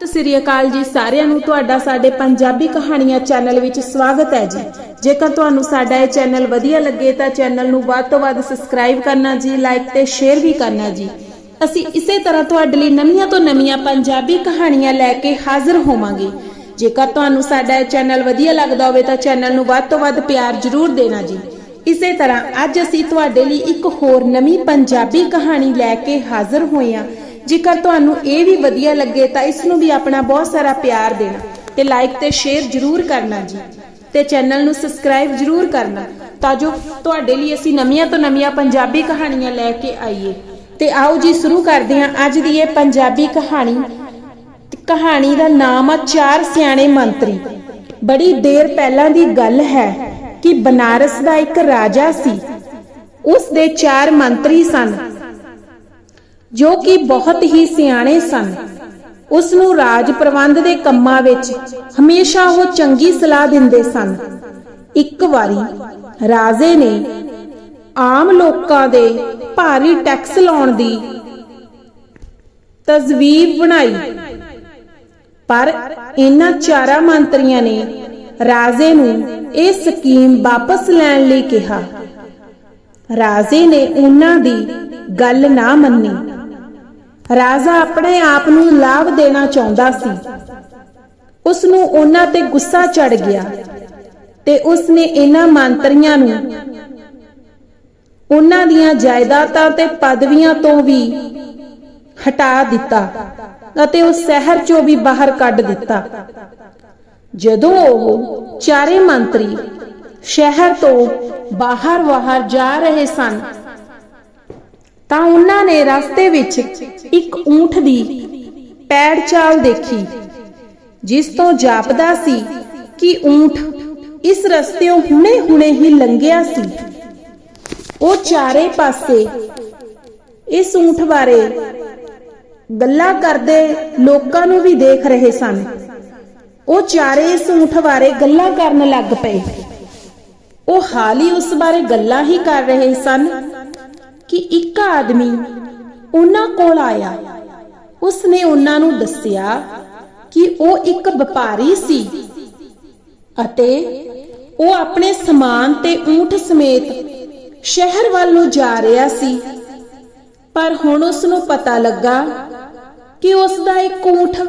ਸਤਿ ਸ੍ਰੀ ਅਕਾਲ ਜੀ ਸਾਰਿਆਂ ਨੂੰ। ਤੁਹਾਡਾ ਸਾਡੇ ਪੰਜਾਬੀ ਕਹਾਣੀਆਂ ਚੈਨਲ ਵਿੱਚ ਸਵਾਗਤ ਹੈ ਜੀ। ਜੇਕਰ ਤੁਹਾਨੂੰ ਸਾਡਾ ਇਹ ਚੈਨਲ ਵਧੀਆ ਲੱਗੇ ਤਾਂ ਚੈਨਲ ਨੂੰ ਵੱਧ ਤੋਂ ਵੱਧ ਸਬਸਕ੍ਰਾਈਬ ਕਰਨਾ ਜੀ, ਲਾਈਕ ਤੇ ਸ਼ੇਅਰ ਵੀ ਕਰਨਾ ਜੀ। ਅਸੀਂ ਇਸੇ ਤਰ੍ਹਾਂ ਤੁਹਾਡੇ ਲਈ ਨਵੀਆਂ ਤੋਂ ਨਵੀਆਂ ਪੰਜਾਬੀ ਕਹਾਣੀਆਂ ਲੈ ਕੇ ਹਾਜ਼ਰ ਹੋਵਾਂਗੇ। ਜੇਕਰ ਤੁਹਾਨੂੰ ਸਾਡਾ ਇਹ ਚੈਨਲ ਵਧੀਆ ਲੱਗਦਾ ਹੋਵੇ ਤਾਂ ਚੈਨਲ ਨੂੰ ਵੱਧ ਤੋਂ ਵੱਧ ਪਿਆਰ ਜ਼ਰੂਰ ਦੇਣਾ ਜੀ। ਇਸੇ ਤਰ੍ਹਾਂ ਅੱਜ ਅਸੀਂ ਤੁਹਾਡੇ ਲਈ ਇੱਕ ਹੋਰ ਨਵੀਂ ਪੰਜਾਬੀ ਕਹਾਣੀ ਲੈ ਕੇ ਹਾਜ਼ਰ ਹੋਏ ਹਾਂ। ਜੇਕਰ ਤੁਹਾਨੂੰ ਇਹ ਵੀ ਵਧੀਆ ਲੱਗੇ ਤਾਂ ਇਸ ਨੂੰ ਵੀ ਆਪਣਾ ਬਹੁਤ ਸਾਰਾ ਪਿਆਰ ਦੇਣਾ ਤੇ ਲਾਈਕ ਤੇ ਸ਼ੇਅਰ ਜ਼ਰੂਰ ਕਰਨਾ ਜੀ ਤੇ ਚੈਨਲ ਨੂੰ ਸਬਸਕ੍ਰਾਈਬ ਜ਼ਰੂਰ ਕਰਨਾ ਤਾਂ ਜੋ ਤੁਹਾਡੇ ਲਈ ਅਸੀਂ ਨਵੀਆਂ ਤੋਂ ਨਵੀਆਂ ਪੰਜਾਬੀ ਕਹਾਣੀਆਂ ਲੈ ਕੇ ਆਈਏ। ਤੇ ਆਓ ਜੀ ਸ਼ੁਰੂ ਕਰਦੇ ਹਾਂ ਅੱਜ ਦੀ ਇਹ ਪੰਜਾਬੀ ਕਹਾਣੀ। ਕਹਾਣੀ ਦਾ ਨਾਮ ਆ ਚਾਰ ਸਿਆਣੇ ਮੰਤਰੀ। ਬੜੀ ਦੇਰ ਪਹਿਲਾਂ ਦੀ ਗੱਲ ਹੈ ਕਿ ਬਨਾਰਸ ਦਾ ਇੱਕ ਰਾਜਾ ਸੀ। ਉਸ ਦੇ ਚਾਰ ਮੰਤਰੀ ਸਨ। ਜੋ ਕਿ ਬਹੁਤ ਹੀ ਸਿਆਣੇ ਸਨ। ਉਸ ਨੂੰ ਰਾਜ ਪ੍ਰਬੰਧ ਦੇ ਕੰਮਾਂ ਵਿੱਚ ਹਮੇਸ਼ਾ ਉਹ ਚੰਗੀ ਸਲਾਹ ਦਿੰਦੇ ਸਨ। ਇੱਕ ਵਾਰੀ ਰਾਜੇ ਨੇ ਆਮ ਲੋਕਾਂ ਦੇ ਭਾਰੀ ਟੈਕਸ ਲਾਉਣ ਦੀ ਤਜਵੀਜ਼ ਬਣਾਈ। ਪਰ ਇਹਨਾਂ ਚਾਰਾਂ ਮੰਤਰੀਆਂ ਨੇ ਰਾਜੇ ਨੂੰ ਇਹ ਸਕੀਮ ਵਾਪਸ ਲੈਣ ਲਈ ਕਿਹਾ। ਰਾਜੇ ਨੇ ਉਹਨਾਂ ਦੀ ਗੱਲ ਨਾ ਮੰਨੀ। ਰਾਜਾ ਆਪਣੇ ਆਪ ਨੂੰ ਲਾਭ ਦੇਣਾ ਚਾਹੁੰਦਾ ਸੀ। ਉਸ ਨੂੰ ਉਹਨਾਂ ਤੇ ਗੁੱਸਾ ਚੜ ਗਿਆ ਤੇ ਉਸ ਨੇ ਇਹਨਾਂ ਮੰਤਰੀਆਂ ਨੂੰ ਉਹਨਾਂ ਦੀਆਂ ਜਾਇਦਾਦਾਂ ਤੇ ਪਦਵੀਆਂ ਤੋਂ ਵੀ ਹਟਾ ਦਿੱਤਾ ਅਤੇ ਉਹ ਸ਼ਹਿਰ ਚੋਂ ਵੀ ਬਾਹਰ ਕੱਢ ਦਿੱਤਾ। ਜਦੋਂ ਉਹ ਚਾਰੇ ਮੰਤਰੀ ਸ਼ਹਿਰ ਤੋਂ ਬਾਹਰ ਬਾਹਰ ਜਾ ਰਹੇ ਸਨ ਤਾਂ ਉਹਨਾਂ ਨੇ ਰਸਤੇ ਵਿੱਚ ਇੱਕ ਊਂਠ ਦੀ ਪੈੜ ਚਾਲ ਦੇਖੀ, ਜਿਸ ਤੋਂ ਜਾਪਦਾ ਸੀ ਕਿ ਊਂਠ ਇਸ ਰਸਤਿਓਂ ਹੁਣੇ-ਹੁਣੇ ਹੀ ਲੰਘਿਆ ਸੀ। ਉਹ ਚਾਰੇ ਪਾਸੇ ਇਸ ਊਂਠ ਬਾਰੇ ਗੱਲਾਂ ਕਰਦੇ ਲੋਕਾਂ ਨੂੰ ਵੀ ਦੇਖ ਰਹੇ ਸਨ। ਉਹ ਚਾਰੇ ਇਸ ਊਂਠ ਬਾਰੇ ਗੱਲਾਂ ਕਰਨ ਲੱਗ ਪਏ। ਉਹ ਹਾਲ ਹੀ ਉਸ ਬਾਰੇ ਗੱਲਾਂ ਹੀ ਕਰ ਰਹੇ ਸਨ। ਕਿ ਇੱਕ ਆਦਮੀ ਉਹਨਾਂ ਕੋਲ ਆਇਆ। ਉਸ ਨੇ ਉਹਨਾਂ ਨੂੰ ਦੱਸਿਆ ਕਿ ਉਹ ਇੱਕ ਵਪਾਰੀ ਸੀ ਅਤੇ ਉਹ ਆਪਣੇ ਸਮਾਨ ਤੇ ਊਂਠ ਸਮੇਤ ਸ਼ਹਿਰ ਵੱਲ ਨੂੰ ਜਾ ਰਿਹਾ ਸੀ। ਪਰ ਹੁਣ ਉਸ ਨੂੰ ਪਤਾ ਲੱਗਾ ਕਿ ਉਸ ਦਾ ਇੱਕ ਊਠ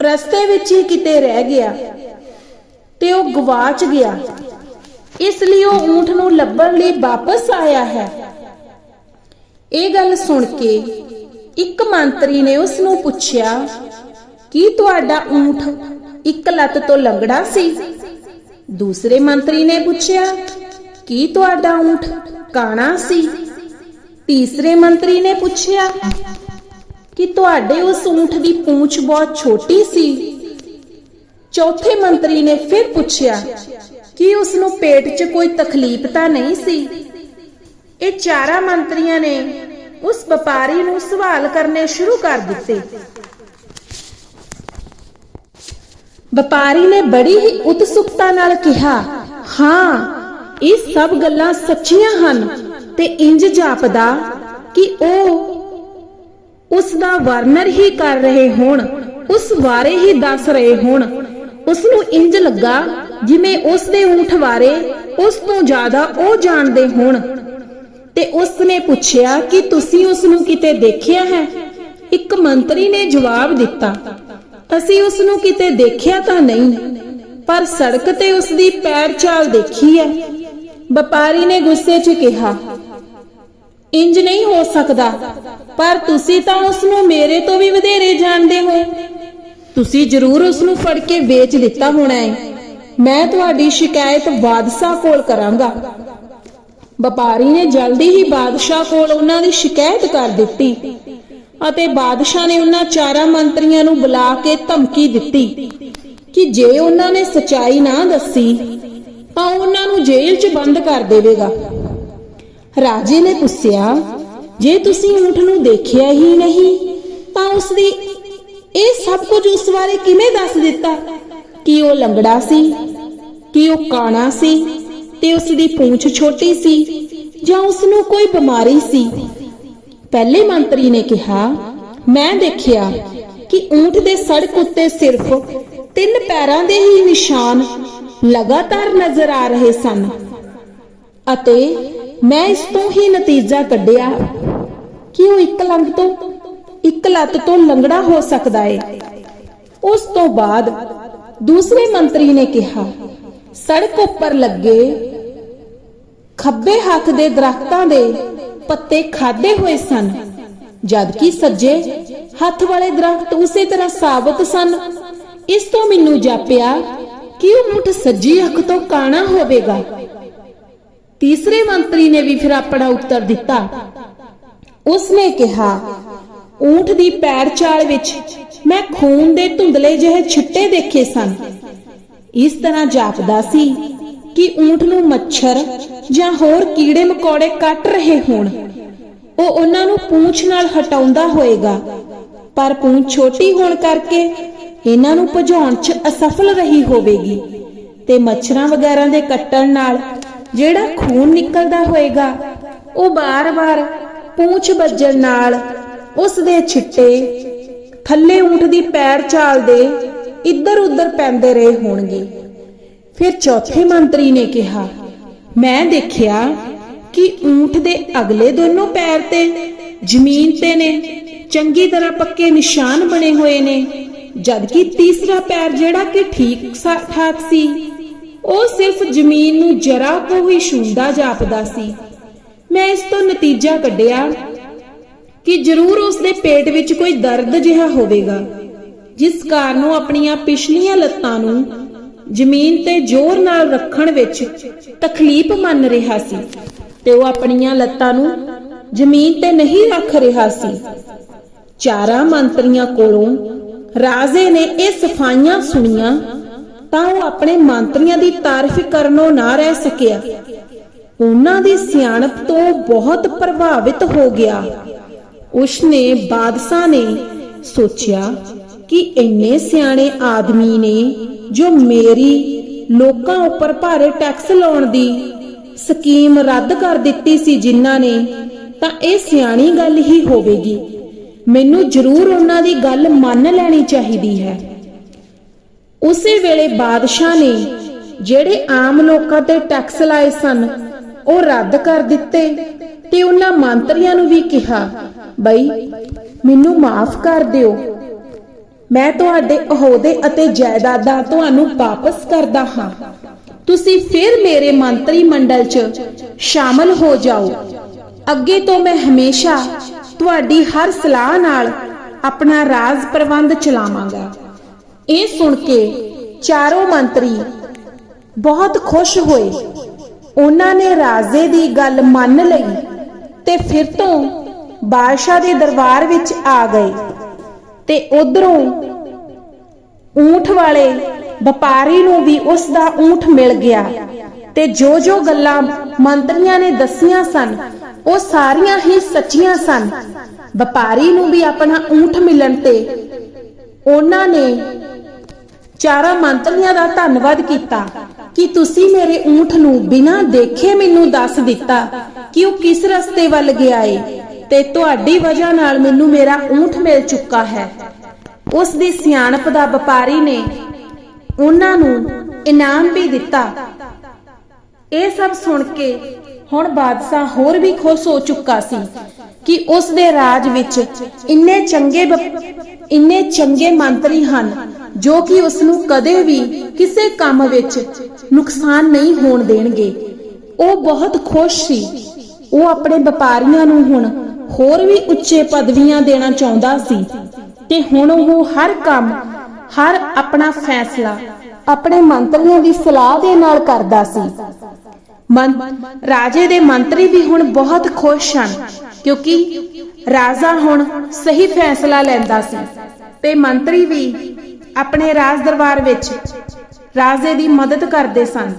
ਰਸਤੇ ਵਿੱਚ ਹੀ ਕਿਤੇ ਰਹਿ ਗਿਆ ਤੇ ਉਹ ਗਵਾਚ ਗਿਆ। ਇਸ ਲਈ ਉਹ ਊਠ ਨੂੰ ਲੱਭਣ ਲਈ ਵਾਪਸ ਆਇਆ ਹੈ। ਇਹ ਗੱਲ ਸੁਣ ਕੇ ਇੱਕ ਮੰਤਰੀ ਨੇ ਉਸ ਨੂੰ ਪੁੱਛਿਆ, ਕੀ ਤੁਹਾਡਾ ਊਠ ਇੱਕ ਲੱਤ ਤੋਂ ਲੰਗੜਾ ਸੀ? ਦੂਸਰੇ ਮੰਤਰੀ ਨੇ ਪੁੱਛਿਆ, ਕੀ ਤੁਹਾਡਾ ਊਂਠ ਕਾਣਾ ਸੀ? ਤੀਸਰੇ ਮੰਤਰੀ ਨੇ ਪੁੱਛਿਆ, ਕਿ ਤੁਹਾਡੇ ਉਸ ਊਠ ਦੀ ਪੂੰਛ ਬਹੁਤ ਛੋਟੀ ਸੀ? ਚੌਥੇ ਮੰਤਰੀ ਨੇ ਫਿਰ ਪੁੱਛਿਆ, ਕਿ ਉਸ ਨੂੰ ਪੇਟ 'ਚ ਕੋਈ ਤਕਲੀਫ ਤਾਂ ਨਹੀਂ ਸੀ? ਇਹ ਚਾਰਾਂ ਮੰਤਰੀਆਂ ਨੇ ਉਸ ਵਪਾਰੀ ਨੂੰ ਸਵਾਲ ਕਰਨੇ ਸ਼ੁਰੂ ਕਰ ਦਿੱਤੇ। ਵਪਾਰੀ ਨੇ ਬੜੀ ਹੀ ਉਤਸੁਕਤਾ ਨਾਲ ਕਿਹਾ, ਹਾਂ, ਇਹ ਸਭ ਗੱਲਾਂ ਸੱਚੀਆਂ ਹਨ ਤੇ ਇੰਜ ਜਾਪਦਾ ਕਿ ਉਹ ਉਸ ਦਾ ਵਰਨਰ ਹੀ ਕਰ ਰਹੇ ਹੋਣ, ਉਸ ਬਾਰੇ ਹੀ ਦੱਸ ਰਹੇ ਹੋਣ। ਉਸ ਨੂੰ ਇੰਜ ਲੱਗਾ ਜਿਵੇਂ ਉਸ ਦੇ ਊਂਠ ਬਾਰੇ ਉਸ ਤੋਂ ਜ਼ਿਆਦਾ ਉਹ ਜਾਣਦੇ ਹੋਣ। ਤੇ ਉਸ ਨੇ ਪੁੱਛਿਆ ਕਿ ਤੁਸੀਂ ਉਸ ਨੂੰ ਕਿਤੇ ਦੇਖਿਆ ਹੈ? ਇੱਕ ਮੰਤਰੀ ਨੇ ਜਵਾਬ ਦਿੱਤਾ, ਅਸੀਂ ਉਸ ਨੂੰ ਕਿਤੇ ਦੇਖਿਆ ਤਾਂ ਨਹੀਂ, ਪਰ ਸੜਕ ਤੇ ਉਸ ਦੀ ਪੈਰ ਚਾਲ ਦੇਖੀ ਹੈ। ਵਪਾਰੀ ਨੇ ਗੁੱਸੇ 'ਚ ਕਿਹਾ, ਇੰਜ ਨਹੀਂ ਹੋ ਸਕਦਾ, ਪਰ ਤੁਸੀਂ ਤਾਂ ਉਸ ਨੂੰ ਮੇਰੇ ਤੋਂ ਵੀ ਵਧੇਰੇ ਜਾਣਦੇ ਹੋ। ਤੁਸੀਂ ਜ਼ਰੂਰ ਉਸ ਨੂੰ ਫੜ ਕੇ ਵੇਚ ਦਿੱਤਾ ਹੋਣਾ ਹੈ। ਮੈਂ ਤੁਹਾਡੀ ਸ਼ਿਕਾਇਤ ਬਾਦਸ਼ਾਹ ਕੋਲ ਕਰਾਂਗਾ। ਵਪਾਰੀ ਨੇ ਜਲਦੀ ਹੀ ਬਾਦਸ਼ਾਹ ਕੋਲ ਉਹਨਾਂ ਦੀ ਸ਼ਿਕਾਇਤ ਕਰ ਦਿੱਤੀ ਅਤੇ ਬਾਦਸ਼ਾਹ ਨੇ ਉਹਨਾਂ ਚਾਰਾਂ ਮੰਤਰੀਆਂ ਨੂੰ ਬੁਲਾ ਕੇ ਧਮਕੀ ਦਿੱਤੀ ਕਿ ਜੇ ਉਹਨਾਂ ਨੇ ਸਚਾਈ ਨਾ ਦੱਸੀ, ਤਾਂ ਉਹਨਾਂ ਨੂੰ ਜੇਲ੍ਹ 'ਚ ਬੰਦ ਕਰ ਦੇਵੇਗਾ। ਰਾਜੇ ਨੇ ਪੁੱਛਿਆ, ਜੇ ਤੁਸੀਂ ਊਠ ਨੂੰ ਦੇਖਿਆ ਹੀ ਨਹੀਂ, ਤਾਂ ਉਸ ਦੀ ਇਹ ਸਭ ਕੁਝ ਉਸ ਬਾਰੇ ਕਿਵੇਂ ਦੱਸ ਦਿੱਤਾ? ਕਿ ਉਹ ਲੰਗੜਾ ਸੀ? ਕਿ ਉਹ ਕਾਣਾ ਸੀ? ਤੇ ਉਸ ਦੀ ਪੂੰਛ ਛੋਟੀ ਸੀ ਜਾਂ ਉਸ ਨੂੰ ਕੋਈ ਬਿਮਾਰੀ ਸੀ। ਪਹਿਲੇ ਮੰਤਰੀ ਨੇ ਕਿਹਾ, ਮੈਂ ਦੇਖਿਆ ਕਿ ਊਂਟ ਦੇ ਸੜਕ ਉੱਤੇ ਸਿਰਫ ਤਿੰਨ ਪੈਰਾਂ ਦੇ ਹੀ ਨਿਸ਼ਾਨ ਲਗਾਤਾਰ ਨਜ਼ਰ ਆ ਰਹੇ ਸਨ ਅਤੇ ਮੈਂ ਇਸ ਤੋਂ ਹੀ ਨਤੀਜਾ ਕੱਢਿਆ ਕਿ ਉਹ ਇੱਕ ਲੰਗ ਤੋਂ, ਇੱਕ ਲੱਤ ਤੋਂ ਲੰਗੜਾ ਹੋ ਸਕਦਾ ਹੈ ਉਸ ਤੋਂ ਬਾਅਦ ਦੂਸਰੇ ਮੰਤਰੀ ਨੇ ਕਿਹਾ, ਸੜਕ ਉੱਪਰ ਲੱਗੇ ਖੱਬੇ ਹੱਥ ਦੇ ਦਰਖਤਾਂ ਦੇ ਪੱਤੇ ਖਾਦੇ ਹੋਏ ਸਨ, ਜਦਕਿ ਸੱਜੇ ਹੱਥ ਵਾਲੇ ਦਰਖਤ ਉਸੇ ਤਰ੍ਹਾਂ ਸਾਬਤ ਸਨ। ਇਸ ਤੋਂ ਮੈਨੂੰ ਜਾਪਿਆ ਕਿ ਉਹ ਊਂਟ ਸੱਜੀ ਅੱਖ ਤੋਂ ਕਾਣਾ ਹੋਵੇਗਾ। ਤੀਸਰੇ ਮੰਤਰੀ ਨੇ ਵੀ ਫਿਰ ਆਪਣਾ ਉੱਤਰ ਦਿੱਤਾ। ਉਸਨੇ ਕਿਹਾ ਊਂਟ ਦੀ ਪੈਰ ਚਾਲ ਵਿੱਚ ਮੈਂ ਖੂਨ ਦੇ ਧੁੰਦਲੇ ਜਿਹੇ ਛਿੱਟੇ ਦੇਖੇ ਸਨ। ਇਸ ਤਰ੍ਹਾਂ ਜਾਪਦਾ ਸੀ ਕਿ ਊਂਟ ਨੂੰ ਮੱਛਰ ਜਾਂ ਹੋਰ ਕੀੜੇ ਮਕੌੜੇ ਕੱਟ ਰਹੇ ਹੋਣ, ਉਹ ਉਹਨਾਂ ਨੂੰ ਪੂੰਛ ਨਾਲ ਹਟਾਉਂਦਾ ਹੋਏਗਾ। ਪਰ ਪੂੰਛ ਛੋਟੀ ਹੋਣ ਕਰਕੇ ਇਹਨਾਂ ਨੂੰ ਭਜਾਉਣ 'ਚ ਅਸਫਲ ਰਹੀ ਹੋਵੇਗੀ ਤੇ ਮੱਛਰਾਂ ਵਗੈਰਾ ਦੇ ਕੱਟਣ ਨਾਲ ਜਿਹੜਾ ਖੂਨ ਨਿਕਲਦਾ ਹੋਏਗਾ, ਉਹ ਬਾਰ-ਬਾਰ ਪੂੰਛ ਵੱਜਣ ਨਾਲ ਉਸ ਦੇ ਛਿੱਟੇ ਥੱਲੇ ਊਂਟ ਦੀ ਪੈਰ ਚਾਲ ਦੇ ਇੱਧਰ ਉੱਧਰ ਪੈਂਦੇ ਰਹੇ ਹੋਣਗੇ। ਫਿਰ ਚੌਥੇ ਮੰਤਰੀ ਨੇ ਕਿਹਾ ਮੈਂ ਦੇਖਿਆ ਕਿ ਊਂਟ ਦੇ ਅਗਲੇ ਦੋਨੋਂ ਪੈਰ ਤੇ ਜ਼ਮੀਨ ਤੇ ਨੇ, ਚੰਗੀ ਤਰ੍ਹਾਂ ਪੱਕੇ ਨਿਸ਼ਾਨ ਬਣੇ ਹੋਏ ਨੇ, ਜਦਕਿ ਤੀਸਰਾ ਪੈਰ ਜਿਹੜਾ ਕਿ ਠੀਕ ਠਾਕ ਸੀ, ਉਹ ਸਿਰਫ ਜ਼ਮੀਨ ਨੂੰ ਜਰਾ ਕੁ ਹੀ ਛੂੰਦਾ ਜਾਪਦਾ ਸੀ। ਮੈਂ ਇਸ ਤੋਂ ਨਤੀਜਾ ਕੱਢਿਆ ਕਿ ਜ਼ਰੂਰ ਉਸ ਦੇ ਪੇਟ ਵਿੱਚ ਕੋਈ ਦਰਦ ਜਿਹਾ ਹੋਵੇਗਾ, ਜਿਸ ਕਾਰਨ ਉਹ ਆਪਣੀਆਂ ਪਿਛਲੀਆਂ ਲੱਤਾਂ ਨੂੰ ਜ਼ਮੀਨ ਤੇ ਜ਼ੋਰ ਨਾਲ ਰੱਖਣ ਵਿੱਚ ਤਕਲੀਫ ਮੰਨ ਰਿਹਾ ਸੀ ਤੇ ਉਹ ਆਪਣੀਆਂ ਲੱਤਾਂ ਨੂੰ ਜ਼ਮੀਨ ਤੇ ਨਹੀਂ ਰੱਖ ਰਿਹਾ ਸੀ। ਚਾਰਾਂ ਮੰਤਰੀਆਂ ਕੋਲੋਂ ਰਾਜੇ ਨੇ ਇਹ ਸਫਾਈਆਂ ਸੁਣੀਆਂ ਤਾਂ ਉਹ ਆਪਣੇ ਮੰਤਰੀਆਂ ਦੀ ਤਾਰੀਫ ਕਰਨੋਂ ਨਾ ਰਹਿ ਸਕਿਆ। ਉਹਨਾਂ ਦੀ ਸਿਆਣਪ ਤੋਂ ਬਹੁਤ ਪ੍ਰਭਾਵਿਤ ਹੋ ਗਿਆ। ਉਸਨੇ ਬਾਦਸ਼ਾਹ ਨੇ ਸੋਚਿਆ ਕਿ ਇੰਨੇ ਸਿਆਣੇ ਆਦਮੀ ਨੇ ਜੋ ਮੇਰੀ ਲੋਕਾਂ ਉੱਪਰ ਭਾਰੇ ਟੈਕਸ ਲਾਉਣ ਦੀ ਸਕੀਮ ਰੱਦ ਕਰ ਦਿੱਤੀ ਸੀ ਜਿਨ੍ਹਾਂ ਨੇ, ਤਾਂ ਇਹ ਸਿਆਣੀ ਗੱਲ ਹੀ ਹੋਵੇਗੀ। ਮੈਨੂੰ ਜ਼ਰੂਰ ਉਹਨਾਂ ਦੀ ਗੱਲ ਮੰਨ ਲੈਣੀ ਚਾਹੀਦੀ ਹੈ। ਉਸੇ ਵੇਲੇ ਬਾਦਸ਼ਾਹ ਨੇ ਜਿਹੜੇ ਆਮ ਲੋਕਾਂ ਤੇ ਟੈਕਸ ਲਾਏ ਸਨ, ਉਹ ਰੱਦ ਕਰ ਦਿੱਤੇ ਤੇ ਉਹਨਾਂ ਮੰਤਰੀਆਂ ਨੂੰ ਵੀ ਕਿਹਾ, ਬਈ, ਮੈਨੂੰ ਮਾਫ ਕਰ ਦਿਓ। ਮੈਂ ਤੁਹਾਡੇ ਅਹੁਦੇ ਅਤੇ ਜਾਇਦਾਦਾਂ ਤੁਹਾਨੂੰ ਵਾਪਸ ਕਰਦਾ ਹਾਂ। ਤੁਸੀਂ ਫਿਰ ਮੇਰੇ ਮੰਤਰੀ ਮੰਡਲ 'ਚ ਸ਼ਾਮਲ ਹੋ ਜਾਓ। ਅੱਗੇ ਤੋਂ ਮੈਂ ਹਮੇਸ਼ਾ ਤੁਹਾਡੀ ਹਰ ਸਲਾਹ ਨਾਲ ਆਪਣਾ ਰਾਜ ਪ੍ਰਬੰਧ ਚਲਾਵਾਂਗਾ। ਇਹ ਸੁਣ ਕੇ ਚਾਰੋਂ ਮੰਤਰੀ ਬਹੁਤ ਖੁਸ਼ ਹੋਏ। ਉਹਨਾਂ ਨੇ ਰਾਜੇ ਦੀ ਗੱਲ ਮੰਨ ਲਈ ਤੇ ਫਿਰ ਤੋਂ ਬਾਦਸ਼ਾਹ ਦੇ ਦਰਬਾਰ ਵਿੱਚ ਆ ਗਏ। ਤੇ ਉਧਰੋਂ ਊਂਠ ਵਾਲੇ ਵਪਾਰੀ ਨੂੰ ਵੀ ਉਸ ਦਾ ਊਂਠ ਮਿਲ ਗਿਆ। ਤੇ ਜੋ ਜੋ ਗੱਲਾਂ ਮੰਤਰੀਆਂ ਨੇ ਦੱਸੀਆਂ ਸਨ, ਉਹ ਸਾਰੀਆਂ ਹੀ ਸੱਚੀਆਂ ਸਨ। ਵਪਾਰੀ ਨੂੰ ਵੀ ਆਪਣਾ ਊਠ ਮਿਲਣ ਤੇ ਉਹਨਾਂ ਨੇ ਚਾਰਾਂ ਮੰਤਰੀਆਂ ਦਾ ਧੰਨਵਾਦ ਕੀਤਾ ਕਿ ਤੁਸੀਂ ਮੇਰੇ ਊਠ ਨੂੰ ਬਿਨਾਂ ਦੇਖੇ ਮੈਨੂੰ ਦੱਸ ਦਿੱਤਾ ਕਿ ਉਹ ਕਿਸ ਰਸਤੇ ਵੱਲ ਗਿਆ ਏ। ਤੇ ਤੁਹਾਡੀ ਵਜ੍ਹਾ ਨਾਲ ਮੈਨੂੰ ਮੇਰਾ ਊਂਠ ਮਿਲ ਚੁੱਕਾ ਹੈ। ਉਸ ਦੀ ਸਿਆਣਪ ਦਾ ਵਪਾਰੀ ਨੇ ਉਹਨਾਂ ਨੂੰ ਇਨਾਮ ਵੀ ਦਿੱਤਾ। ਇਹ ਸਭ ਸੁਣ ਕੇ ਹੁਣ ਬਾਦਸ਼ਾਹ ਹੋਰ ਵੀ ਖੁਸ਼ ਹੋ ਚੁੱਕਾ ਸੀ ਕਿ ਉਸ ਦੇ ਰਾਜ ਵਿੱਚ ਇੰਨੇ ਚੰਗੇ ਇੰਨੇ ਚੰਗੇ ਮੰਤਰੀ ਹਨ, ਜੋ ਕਿ ਉਸ ਨੂੰ ਕਦੇ ਵੀ ਕਿਸੇ ਕੰਮ ਵਿੱਚ ਨੁਕਸਾਨ ਨਹੀਂ ਹੋਣ ਦੇਣਗੇ। ਉਹ ਬਹੁਤ ਖੁਸ਼ ਸੀ। ਉਹ ਆਪਣੇ ਵਪਾਰੀਆਂ ਨੂੰ ਹੁਣ ਹੋਰ ਵੀ ਉੱਚੇ ਪਦਵੀਆਂ ਦੇਣਾ ਚਾਹੁੰਦਾ ਸੀ ਤੇ ਹੁਣ ਉਹ ਹਰ ਕੰਮ, ਹਰ ਆਪਣਾ ਫੈਸਲਾ ਆਪਣੇ ਮੰਤਰੀਆਂ ਦੀ ਸਲਾਹ ਦੇ ਨਾਲ ਕਰਦਾ ਸੀ। ਮੰ, ਰਾਜੇ ਦੇ ਮੰਤਰੀ ਵੀ ਹੁਣ ਬਹੁਤ ਖੁਸ਼ ਹਨ ਕਿਉਂਕਿ ਰਾਜਾ ਹੁਣ ਸਹੀ ਫੈਸਲਾ ਲੈਂਦਾ ਸੀ ਤੇ ਮੰਤਰੀ ਵੀ ਆਪਣੇ ਰਾਜ ਦਰਬਾਰ ਵਿੱਚ ਰਾਜੇ ਦੀ ਮਦਦ ਕਰਦੇ ਸਨ।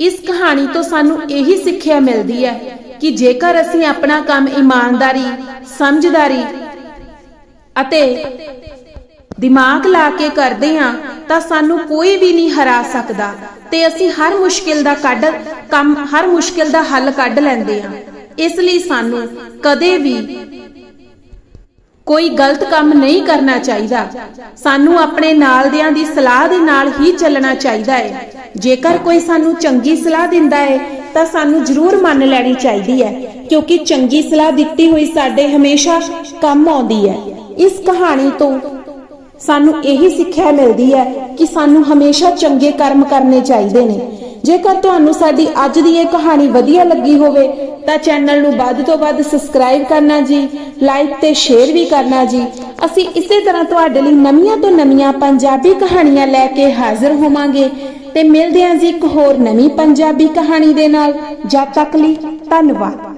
ਇਸ ਕਹਾਣੀ ਤੋਂ ਸਾਨੂੰ ਇਹੀ ਸਿੱਖਿਆ ਮਿਲਦੀ ਹੈ ਕਿ ਜੇਕਰ ਅਸੀਂ ਆਪਣਾ ਕੰਮ ਇਮਾਨਦਾਰੀ, ਸਮਝਦਾਰੀ ਅਤੇ ਦਿਮਾਗ ਲਾ ਕੇ ਕਰਦੇ ਹਾਂ, ਤਾਂ ਸਾਨੂੰ ਕੋਈ ਵੀ ਨਹੀਂ ਹਰਾ ਸਕਦਾ ਤੇ ਅਸੀਂ ਹਰ ਮੁਸ਼ਕਿਲ ਦਾ ਕੱਢ, ਕੰਮ ਹਰ ਮੁਸ਼ਕਿਲ ਦਾ ਹੱਲ ਕੱਢ ਲੈਂਦੇ ਹਾਂ। ਇਸ ਲਈ ਸਾਨੂੰ ਕਦੇ ਵੀ ਕੋਈ ਗਲਤ ਕੰਮ ਨਹੀਂ ਕਰਨਾ ਚਾਹੀਦਾ। ਸਾਨੂੰ ਆਪਣੇ ਨਾਲ ਦਿਆਂ ਦੀ ਸਲਾਹ ਦੇ ਨਾਲ ਹੀ ਚੱਲਣਾ ਚਾਹੀਦਾ ਹੈ। ਜੇਕਰ ਕੋਈ ਸਾਨੂੰ ਚੰਗੀ ਸਲਾਹ ਦਿੰਦਾ ਹੈ ਤਾਂ ਸਾਨੂੰ ਜ਼ਰੂਰ ਮੰਨ ਲੈਣੀ ਚਾਹੀਦੀ ਹੈ, ਕਿਉਂਕਿ ਚੰਗੀ ਸਲਾਹ ਦਿੱਤੀ ਹੋਈ ਸਾਡੇ ਹਮੇਸ਼ਾ ਕੰਮ ਆਉਂਦੀ ਹੈ। ਇਸ ਕਹਾਣੀ ਤੋਂ ਸਾਨੂੰ ਇਹੀ ਸਿੱਖਿਆ ਮਿਲਦੀ ਹੈ ਕਿ ਸਾਨੂੰ ਹਮੇਸ਼ਾ ਚੰਗੇ ਕਰਮ ਕਰਨੇ ਚਾਹੀਦੇ ਨੇ। ਜੇਕਰ ਤੁਹਾਨੂੰ ਸਾਡੀ ਅੱਜ ਦੀ ਇਹ ਕਹਾਣੀ ਵਧੀਆ ਲੱਗੀ ਹੋਵੇ, ਤਾਂ ਚੈਨਲ ਨੂੰ ਵੱਧ ਤੋਂ ਵੱਧ ਸਬਸਕ੍ਰਾਈਬ ਕਰਨਾ ਜੀ, ਲਾਈਕ ਤੇ ਸ਼ੇਅਰ ਵੀ ਕਰਨਾ ਜੀ। ਅਸੀਂ ਇਸੇ ਤਰ੍ਹਾਂ ਤੁਹਾਡੇ ਲਈ ਨਵੀਆਂ ਤੋਂ ਨਵੀਆਂ ਪੰਜਾਬੀ ਕਹਾਣੀਆਂ ਲੈ ਕੇ ਹਾਜ਼ਰ ਹੋਵਾਂਗੇ। ਤੇ ਮਿਲਦੇ ਹਾਂ ਜੀ ਇੱਕ ਹੋਰ ਨਵੀਂ ਪੰਜਾਬੀ ਕਹਾਣੀ ਦੇ ਨਾਲ ਜਦ ਤੱਕ ਲਈ ਧੰਨਵਾਦ।